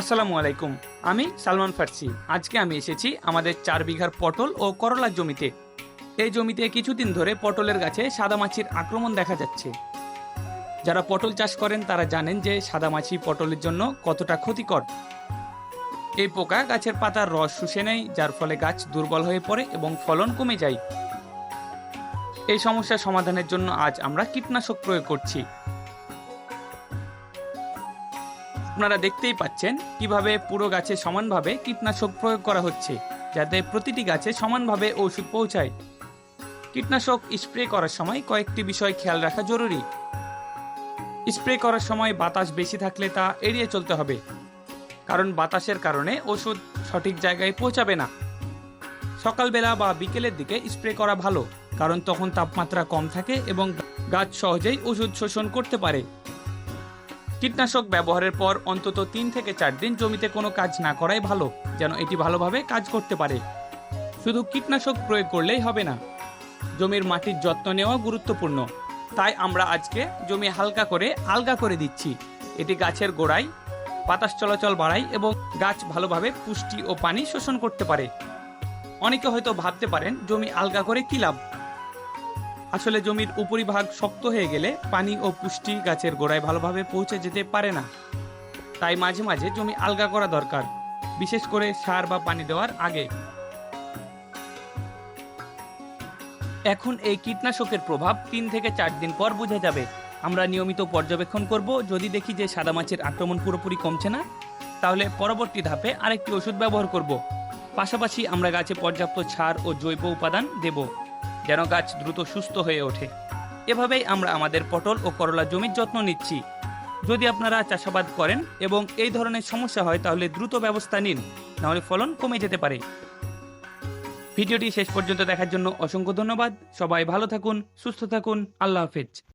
আসসালামু আলাইকুম। আমি সালমান ফার্সি। আজকে আমি এসেছি আমাদের চার বিঘার পটল ও করলার জমিতে। এই জমিতে কিছুদিন ধরে পটলের গাছে সাদামাছির আক্রমণ দেখা যাচ্ছে। যারা পটল চাষ করেন, তারা জানেন যে সাদামাছি পটলের জন্য কতটা ক্ষতিকর। এই পোকা গাছের পাতার রস শুষে নেয়, যার ফলে গাছ দুর্বল হয়ে পড়ে এবং ফলন কমে যায়। এই সমস্যা সমাধানের জন্য আজ আমরা কীটনাশক প্রয়োগ করছি। আপনারা দেখতেই পাচ্ছেন কীভাবে পুরো গাছে সমানভাবে কীটনাশক প্রয়োগ করা হচ্ছে, যাতে প্রতিটি গাছে সমানভাবে ওষুধ পৌঁছায়। কীটনাশক স্প্রে করার সময় কয়েকটি বিষয় খেয়াল রাখা জরুরি। স্প্রে করার সময় বাতাস বেশি থাকলে তা এড়িয়ে চলতে হবে, কারণ বাতাসের কারণে ওষুধ সঠিক জায়গায় পৌঁছাবে না। সকালবেলা বা বিকেলের দিকে স্প্রে করা ভালো, কারণ তখন তাপমাত্রা কম থাকে এবং গাছ সহজেই ওষুধ শোষণ করতে পারে। কীটনাশক ব্যবহারের পর অন্তত তিন থেকে চার দিন জমিতে কোনো কাজ না করাই ভালো, যেন এটি ভালোভাবে কাজ করতে পারে। শুধু কীটনাশক প্রয়োগ করলেই হবে না, জমির মাটির যত্ন নেওয়া গুরুত্বপূর্ণ। তাই আমরা আজকে জমি হালকা করে আলগা করে দিচ্ছি। এটি গাছের গোড়ায়, বাতাস চলাচল বাড়ায় এবং গাছ ভালোভাবে পুষ্টি ও পানি শোষণ করতে পারে। অনেকে হয়তো ভাবতে পারেন, জমি আলগা করে কী লাভ? আসলে জমির উপরিভাগ শক্ত হয়ে গেলে পানি ও পুষ্টি গাছের গোড়ায় ভালোভাবে পৌঁছে যেতে পারে না। তাই মাঝে মাঝে জমি আলগা করা দরকার, বিশেষ করে সার বা পানি দেওয়ার আগে। এখন এই কীটনাশকের প্রভাব তিন থেকে চার দিন পর বোঝা যাবে। আমরা নিয়মিত পর্যবেক্ষণ করব, যদি দেখি যে সাদা মাছের আক্রমণ পুরোপুরি কমছে না, তাহলে পরবর্তী ধাপে আরেকটি ওষুধ ব্যবহার করব। পাশাপাশি আমরা গাছে পর্যাপ্ত সার ও জৈব উপাদান দেব। যেন গাছ দ্রুত সুস্থ হয়ে ওঠে? এভাবেই আমরা আমাদের পটল ও করলা জমির যত্ন নিচ্ছি। যদি আপনারা চাষাবাদ করেন এবং এই ধরনের সমস্যা হয়, তাহলে দ্রুত ব্যবস্থা নিন। নাহলে ফলন কমে যেতে পারে। ভিডিওটি শেষ পর্যন্ত দেখার জন্য অসংখ্য ধন্যবাদ। সবাই ভালো থাকুন, সুস্থ থাকুন। আল্লাহ হাফেজ।